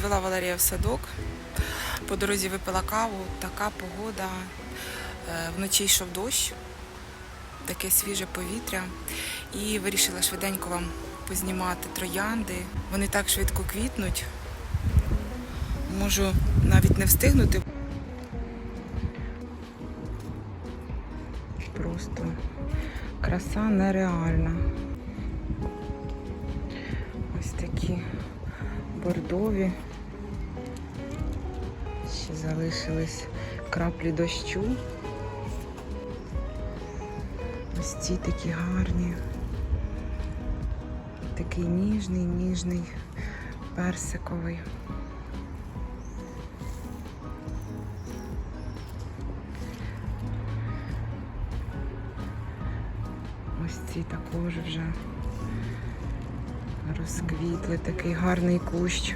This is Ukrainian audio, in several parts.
Відвела Валерія в садок. По дорозі випила каву. Така погода. Е, Вночі йшов дощ, таке свіже повітря. І вирішила швиденько вам познімати троянди. Вони так швидко квітнуть. Можу навіть не встигнути. Просто краса нереальна. Ось такі бордові. Залишились краплі дощу. Ось ці такі гарні. Такий ніжний, ніжний, персиковий. Ось ці також вже розквітли, такий гарний кущ.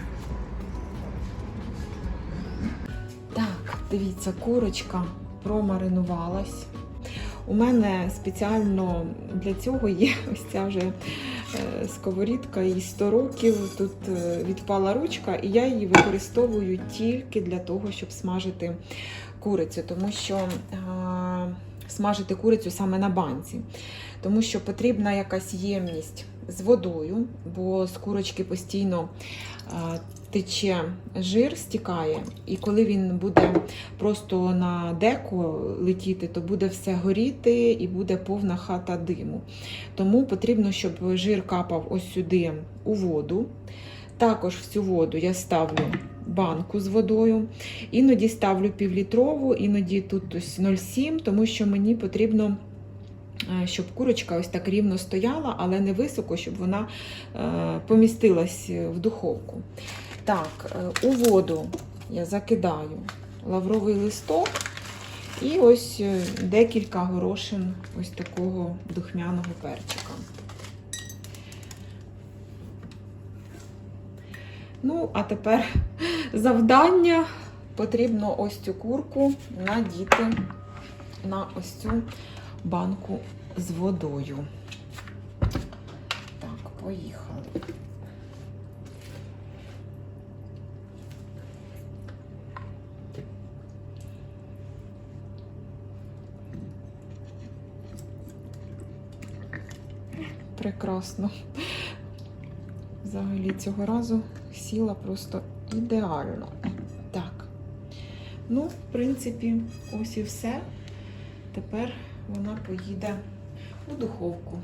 Дивіться, курочка промаринувалась. У мене спеціально для цього є ось ця вже е, сковорідка і 100 років. Тут е, відпала ручка, і я її використовую тільки для того, щоб смажити курицю, тому що смажити курицю саме на банці, тому що потрібна якась ємність з водою, бо з курочки постійно е, тече жир, стікає, і коли він буде просто на деко летіти, то буде все горіти і буде повна хата диму. Тому потрібно, щоб жир капав ось сюди у воду. Також в цю воду я ставлю банку з водою. Іноді ставлю півлітрову, іноді тут ось 0,7, тому що мені потрібно. е, Щоб курочка ось так рівно стояла, але не високо, щоб вона е, помістилась в духовку. Так, е, у воду я закидаю лавровий листок і ось е, декілька горошин ось такого духмяного перчика. Ну, а тепер завдання потрібно ось цю курку надіти на ось цю банку з водою. Так, поїхали. Прекрасно. Взагалі цього разу сіла просто ідеально. Так. Ну, в принципі, ось і все. Тепер вона поїде у духовку.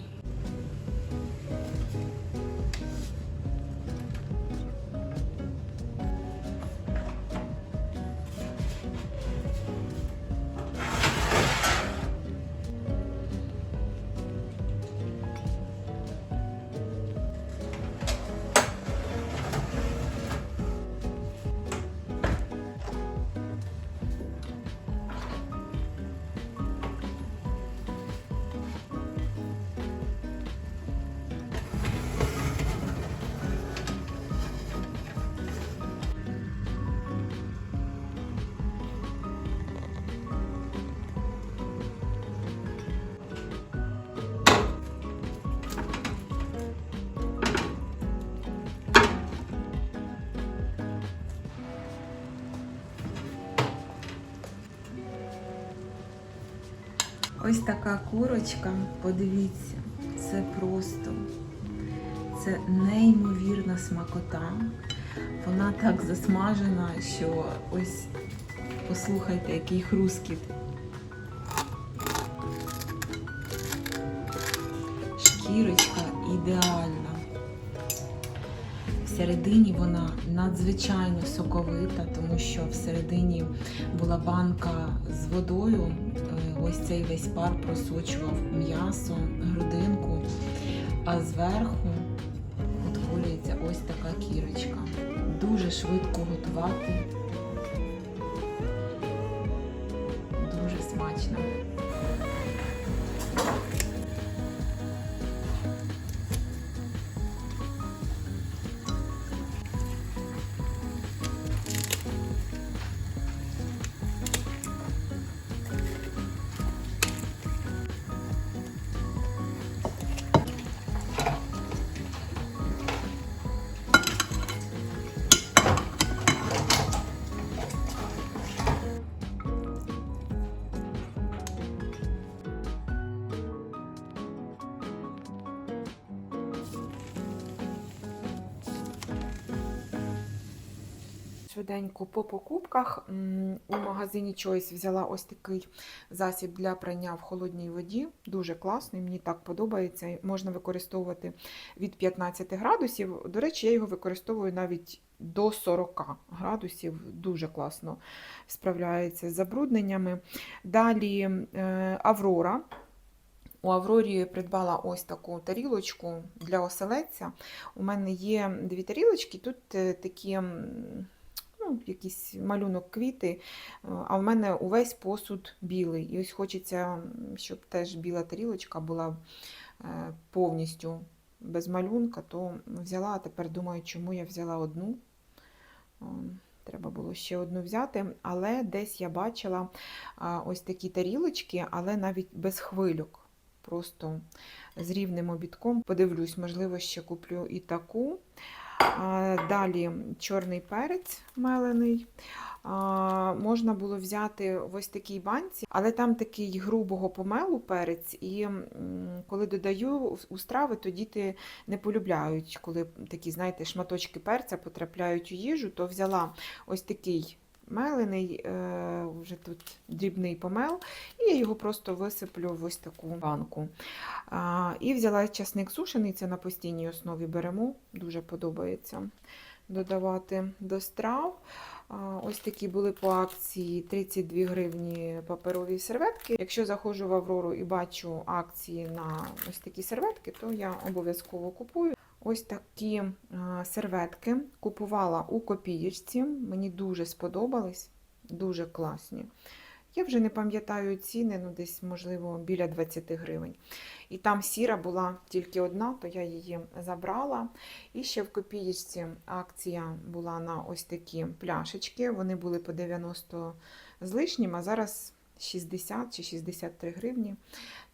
Ось така курочка, подивіться, це просто це неймовірна смакота. Вона так засмажена, що ось послухайте, який хрускіт. кірочка ідеальна. Всередині вона надзвичайно соковита, тому що всередині була банка з водою. Ось цей весь пар просочував м'ясо, грудинку, а зверху утворюється ось така кірочка. Дуже швидко готувати. Швиденько по покупках у магазині Choice взяла ось такий засіб для прання в холодній воді. Дуже класний, мені так подобається. Можна використовувати від 15 градусів. До речі, я його використовую навіть до 40 градусів. Дуже класно справляється з забрудненнями. Далі е, Аврора. У Аврорі придбала ось таку тарілочку для оселедця. У мене є дві тарілочки, тут е, такі ну, якийсь малюнок квіти, е, а в мене увесь посуд білий. І ось хочеться, щоб теж біла тарілочка була е, повністю без малюнка, то взяла, а тепер думаю, чому я взяла одну. Треба було ще одну взяти, але десь я бачила ось такі тарілочки, але навіть без хвильок. Просто з рівним обідком. Подивлюсь, можливо, ще куплю і таку. Далі чорний перець мелений. Можна було взяти в ось такій банці, але там такий грубого помелу перець, і коли додаю у страви, то діти не полюбляють, коли такі, знаєте, шматочки перця потрапляють у їжу, то взяла ось такий мелений, е, вже тут дрібний помел, і я його просто висиплю в ось таку банку. І взяла часник сушений, це на постійній основі беремо, дуже подобається додавати до страв. Ось такі були по акції 32 гривні паперові серветки. Якщо заходжу в Аврору і бачу акції на ось такі серветки, то я обов'язково купую. Ось такі е, серветки купувала у копієчці. Мені дуже сподобались, дуже класні. Я вже не пам'ятаю ціни, ну десь, можливо, біля 20 гривень. І там сіра була тільки одна, то я її забрала. І ще в копієчці акція була на ось такі пляшечки. Вони були по 90 з лишнім, а зараз 60 чи 63 гривні.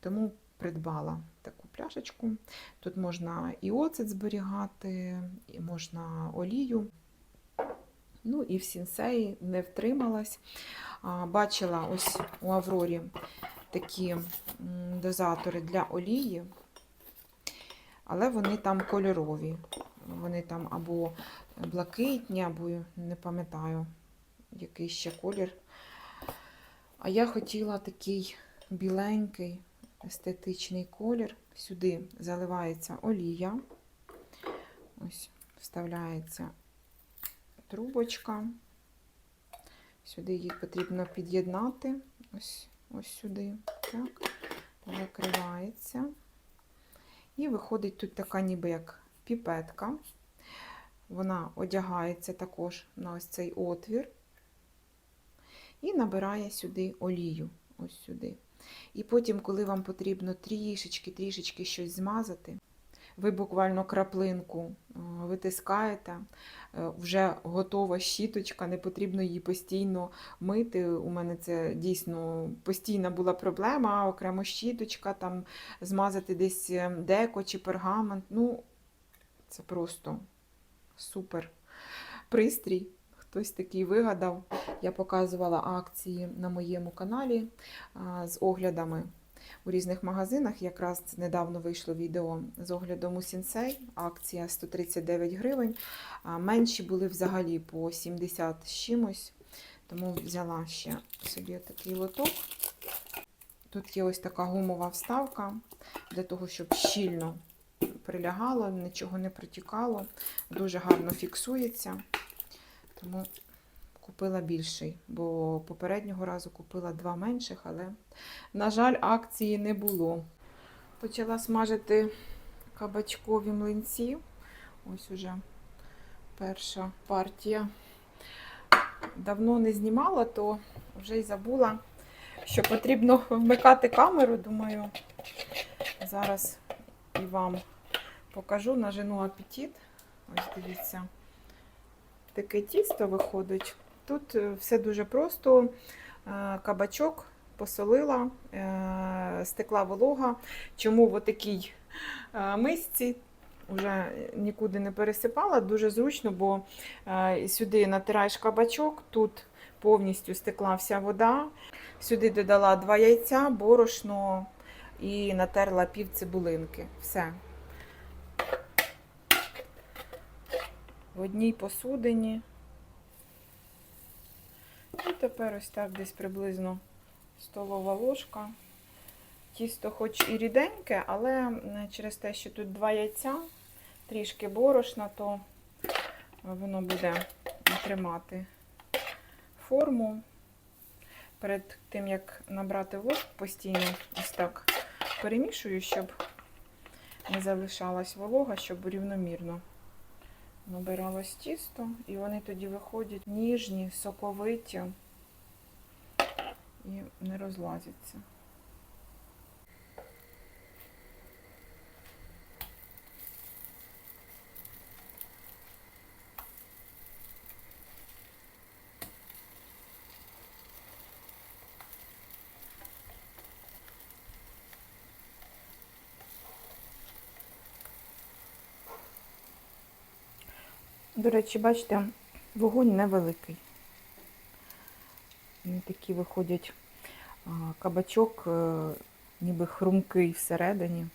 Тому придбала таку пляшечку. Тут можна і оцет зберігати, і можна олію. Ну і в сінсеї не втрималась. Бачила ось у Аврорі такі дозатори для олії, але вони там кольорові. Вони там або блакитні, або не пам'ятаю, який ще колір. А я хотіла такий біленький, естетичний колір. Сюди заливається олія. Ось вставляється трубочка. Сюди її потрібно під'єднати. Ось, ось сюди. Так. Закривається. І виходить тут така ніби як піпетка. Вона одягається також на ось цей отвір. І набирає сюди олію. Ось сюди. І потім, коли вам потрібно трішечки-трішечки щось змазати, ви буквально краплинку е, витискаєте, е, вже готова щіточка, не потрібно її постійно мити. У мене це дійсно постійна була проблема, окремо щіточка, там змазати десь е, деко чи пергамент. Ну, це просто супер пристрій. Хтось такий вигадав. Я показувала акції на моєму каналі з оглядами у різних магазинах. Якраз недавно вийшло відео з оглядом у Сінсей. Акція 139 гривень. Менші були взагалі по 70 з чимось. Тому взяла ще собі такий лоток. Тут є ось така гумова вставка для того, щоб щільно прилягало, нічого не протікало, дуже гарно фіксується. Тому купила більший, бо попереднього разу купила два менших, але, на жаль, акції не було. Почала смажити кабачкові млинці. Ось уже перша партія. Давно не знімала, то вже й забула, що потрібно вмикати камеру. Думаю, зараз і вам покажу, нажену апетит. Ось дивіться, таке тісто виходить. Тут е, все дуже просто. Е, Кабачок посолила, е, стекла волога. Чому в такій мисці вже нікуди не пересипала, дуже зручно, бо сюди натираєш кабачок, тут повністю стекла вся вода. Сюди додала два яйця, борошно і натерла пів цибулинки. Все. В одній посудині. І тепер ось так десь приблизно столова ложка. Тісто хоч і ріденьке, але через те, що тут два яйця, трішки борошна, то воно буде тримати форму. Перед тим, як набрати воск, постійно ось так перемішую, щоб не залишалась волога, щоб рівномірно набиралось тісто, і вони тоді виходять ніжні, соковиті і не розлазяться. До речі, бачите, вогонь невеликий. Вони такі виходять кабачок, е, ніби хрумкий всередині.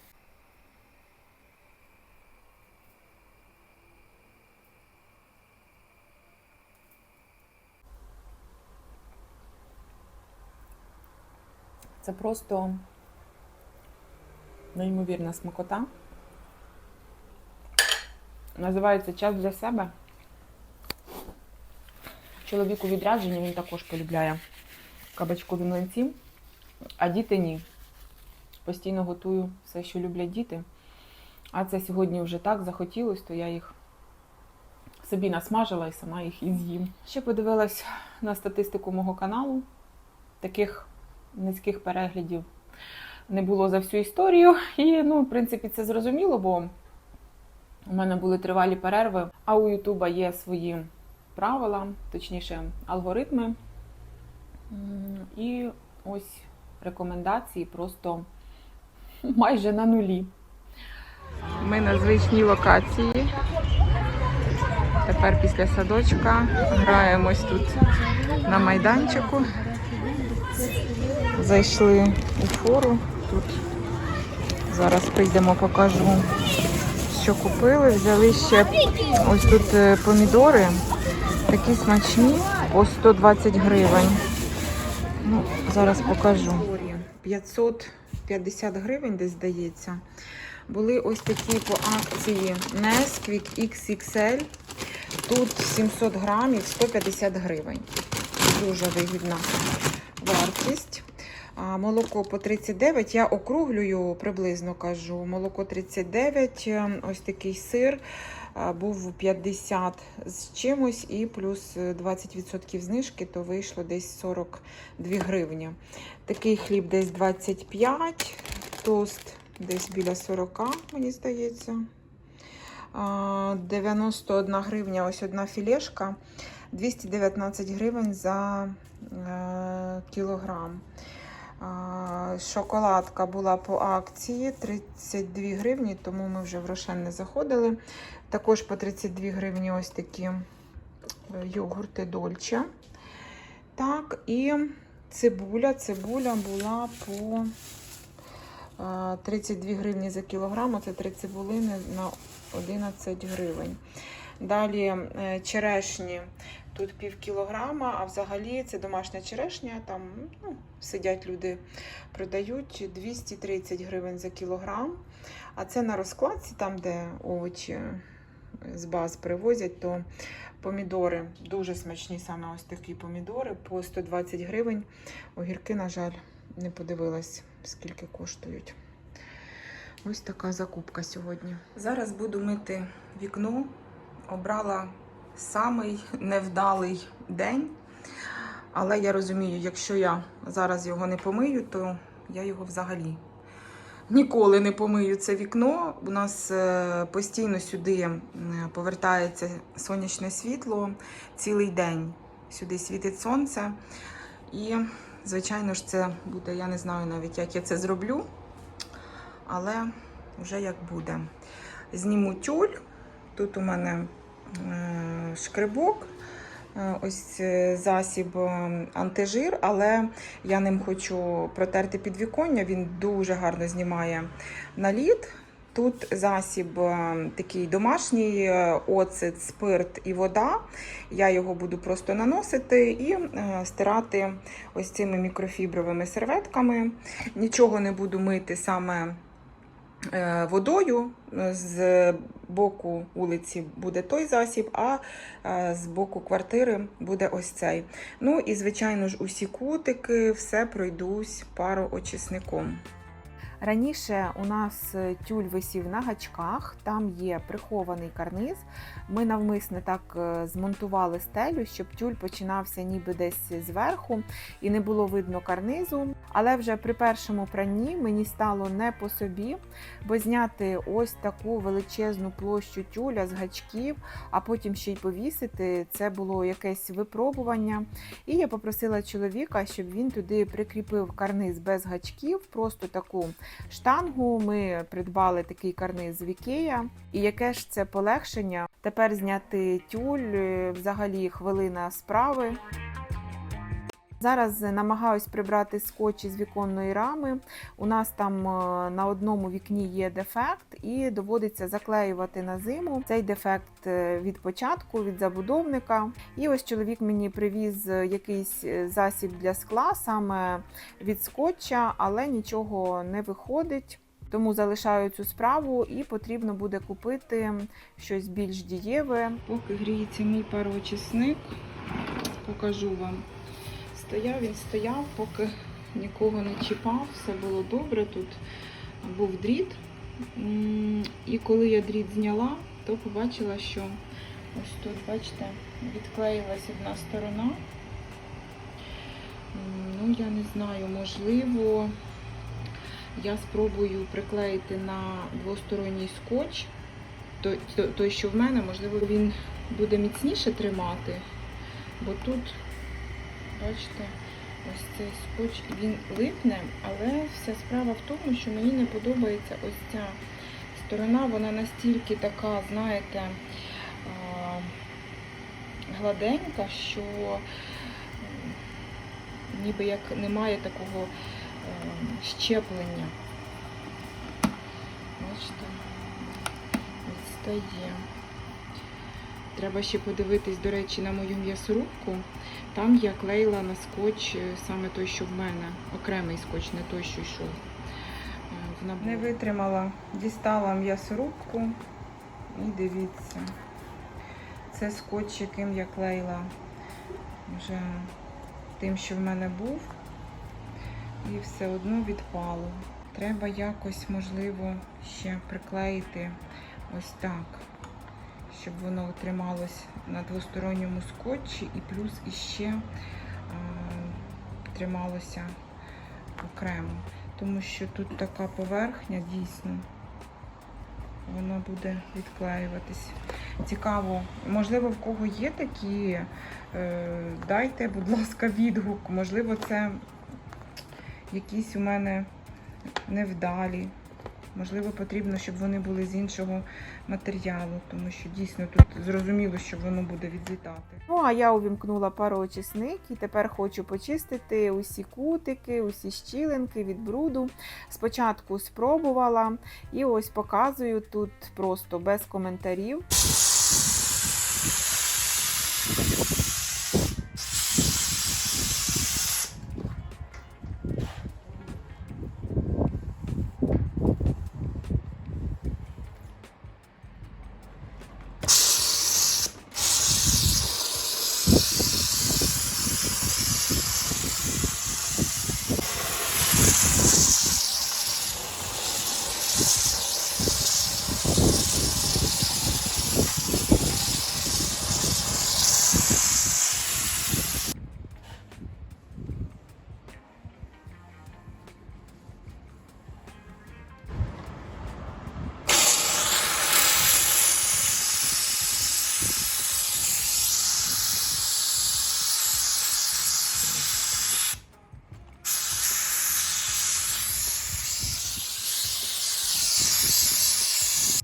Це просто неймовірна смакота. Називається час для себе. Чоловік у відрядженні він також полюбляє кабачкові млинці, а діти ні. Постійно готую все, що люблять діти. А це сьогодні вже так захотілось, то я їх собі насмажила і сама їх і з'їм. Ще подивилась на статистику мого каналу. Таких низьких переглядів не було за всю історію. І, ну, в принципі, це зрозуміло, бо у мене були тривалі перерви, а у Ютуба є свої правила, точніше, алгоритми. І ось рекомендації просто майже на нулі. Ми на звичній локації. Тепер після садочка граємось тут на майданчику. Зайшли у фору. Тут зараз прийдемо, покажу що купили. Взяли ще ось тут е, помідори. Такі смачні по 120 гривень. Ну, зараз покажу. 550 гривень десь здається. Були ось такі по акції Nesquik XXL. Тут 700 грамів 150 гривень. Дуже вигідна вартість. А молоко по 39, я округлюю приблизно кажу. Молоко 39, е, ось такий сир був 50 з чимось, і плюс е, 20% знижки, то вийшло десь 42 гривні. Такий хліб десь 25, тост десь біля 40, мені здається. 91 гривня, ось одна філешка, 219 гривень за е, кілограм. Шоколадка була по акції 32 гривні, тому ми вже в Рошен не заходили. Також по 32 гривні ось такі е, йогурти Дольче. Так, і цибуля. Цибуля була по е, 32 гривні за кілограм. Це три цибулини на 11 гривень. Далі е, черешні тут пів кілограма, а взагалі це домашня черешня. Там ну, сидять люди, продають 230 гривень за кілограм. А це на розкладці, там, де овочі з баз привозять, то помідори дуже смачні, саме ось такі помідори по 120 гривень. Огірки, на жаль, не подивилась, скільки коштують. Ось така закупка сьогодні. Зараз буду мити вікно. Обрала самий невдалий день. Але я розумію, якщо я зараз його не помию, то я його взагалі ніколи не помию це вікно. У нас е, постійно сюди е, повертається сонячне світло цілий день. Сюди світить сонце. І, звичайно ж, це буде, я не знаю навіть, як я це зроблю, але вже як буде. Зніму тюль. Тут у мене шкребок. Е, Ось е, засіб е, антижир, але я ним хочу протерти підвіконня. Він дуже гарно знімає наліт. Тут засіб е, такий домашній е, оцет, спирт і вода. Я його буду просто наносити і е, стирати ось цими мікрофібровими серветками. Нічого не буду мити саме е, водою. З боку вулиці буде той засіб, а е, з боку квартири буде ось цей. Ну і, звичайно ж, усі кутики, все пройдусь пароочисником. Раніше у нас е, тюль висів на гачках, там є прихований карниз. Ми навмисне так е, змонтували стелю, щоб тюль починався ніби десь зверху і не було видно карнизу. Але вже при першому пранні мені стало не по собі, бо зняти ось таку величезну площу тюля з гачків, а потім ще й повісити це було якесь випробування. І я попросила чоловіка, щоб він туди прикріпив карниз без гачків, просто таку штангу. Ми придбали такий карниз в Ікея. І яке ж це полегшення? Тепер зняти тюль е, взагалі хвилина справи. Зараз намагаюсь прибрати скотч із віконної рами. У нас там е, на одному вікні є дефект, і доводиться заклеювати на зиму цей дефект е, від початку, від забудовника. І ось чоловік мені привіз е, якийсь засіб для скла саме від скотча, але нічого не виходить. Тому залишаю цю справу і потрібно буде купити щось більш дієве. Поки гріється мій пароочисник, покажу вам. Стояв, він стояв, поки нікого не чіпав, все було добре. Тут був дріт. І коли я дріт зняла, то побачила, що ось тут, бачите, відклеїлась одна сторона. Ну, я не знаю, можливо, я спробую приклеїти на двосторонній скотч. Той, той- що в мене, можливо, він буде міцніше тримати, бо тут Бачите, ось цей скотч він липне, але вся справа в тому, що мені не подобається ось ця сторона, вона настільки така, знаєте, гладенька, що ніби як немає такого щеплення. Бачите, відстає. Треба ще подивитись, до речі, на мою м'ясорубку. Там я клеїла на скотч е, саме той, що в мене. Окремий скотч, не той, що йшов. е. Не витримала, дістала м'ясорубку і дивіться. Це скотч, яким я клеїла вже тим, що в мене був. І все одно відпало. Треба якось, можливо, ще приклеїти ось так щоб воно трималось на двосторонньому скотчі і плюс іще трималося окремо. Тому що тут така поверхня дійсно, вона буде відклеюватись. Цікаво, можливо, в кого є такі, е, дайте, будь ласка, відгук. Можливо, це якісь у мене невдалі. Можливо, потрібно, щоб вони були з іншого матеріалу, тому що дійсно тут зрозуміло, що воно буде відлітати. Ну а я увімкнула пароочисник і тепер хочу почистити усі кутики, усі щілинки від бруду. Спочатку спробувала і ось показую тут просто без коментарів.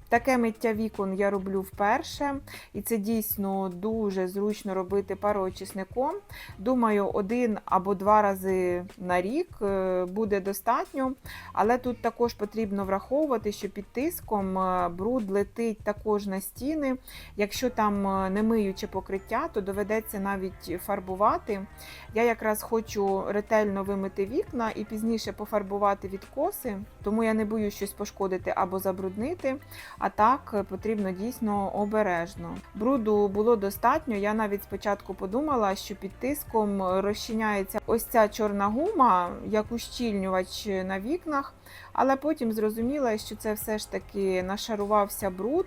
Таке миття вікон я роблю вперше, і це дійсно дуже зручно робити пароочисником. Думаю, один або два рази на рік е, буде достатньо. Але тут також потрібно враховувати, що під тиском е, бруд летить також на стіни. Якщо там е, не миюче покриття, то доведеться навіть фарбувати. Я якраз хочу ретельно вимити вікна і пізніше пофарбувати відкоси, тому я не боюсь щось пошкодити або забруднити. А так потрібно дійсно обережно. Бруду було достатньо. Я навіть спочатку подумала, що під тиском розчиняється ось ця чорна гума, як ущільнювач на вікнах, але потім зрозуміла, що це все ж таки нашарувався бруд.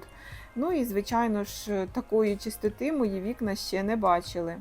Ну і, звичайно ж, такої чистоти мої вікна ще не бачили.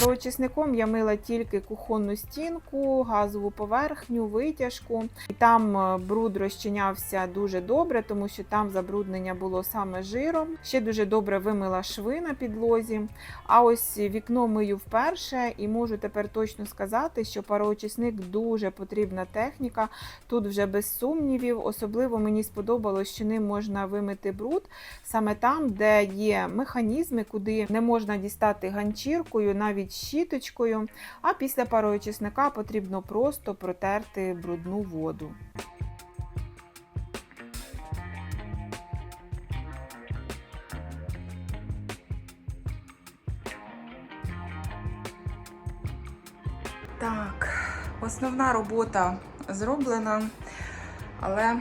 Пароочисником я мила тільки кухонну стінку, газову поверхню, витяжку. І там е, бруд розчинявся дуже добре, тому що там забруднення було саме жиром. Ще дуже добре вимила шви на підлозі. А ось вікно мию вперше і можу тепер точно сказати, що пароочисник дуже потрібна техніка. Тут вже без сумнівів. Особливо мені сподобалось, що ним можна вимити бруд саме там, де є механізми, куди не можна дістати ганчіркою, навіть щіточкою. А після пароочисника потрібно просто протерти брудну воду. Так, основна робота зроблена, але е,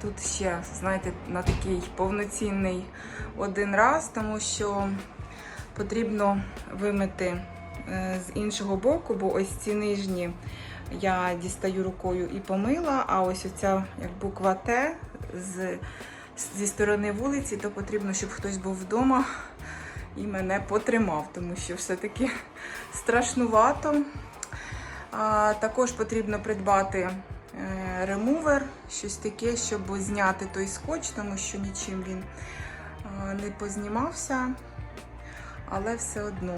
тут ще, знаєте, на такий повноцінний один раз, тому що потрібно вимити е, з іншого боку, бо ось ці нижні я дістаю рукою і помила, а ось оця як буква Т з, зі сторони вулиці, то потрібно, щоб хтось був вдома і мене потримав, тому що все-таки страшнувато. А, також потрібно придбати е, ремувер, щось таке, щоб зняти той скотч, тому що нічим він е, не познімався. Але все одно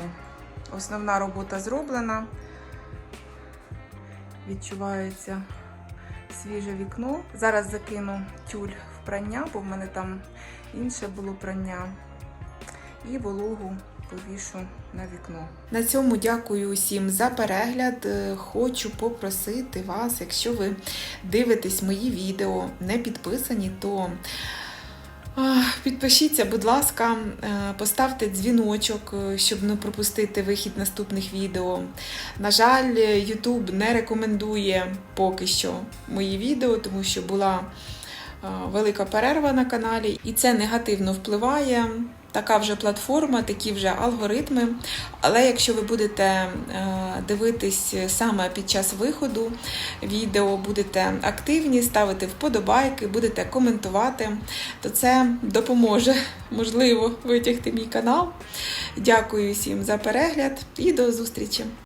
основна робота зроблена. Відчувається свіже вікно. Зараз закину тюль в прання, бо в мене там інше було прання. І вологу повішу на вікно. На цьому дякую усім за перегляд. Е, Хочу попросити вас, якщо ви дивитесь мої відео, не підписані, то підпишіться, будь ласка, е, поставте дзвіночок, е, щоб не пропустити вихід наступних відео. На жаль, YouTube не рекомендує поки що мої відео, тому що була е, велика перерва на каналі, і це негативно впливає така вже платформа, такі вже алгоритми. Але якщо ви будете е, дивитись саме під час виходу відео, будете активні, ставити вподобайки, будете коментувати, то це допоможе, можливо, витягти мій канал. Дякую всім за перегляд і до зустрічі!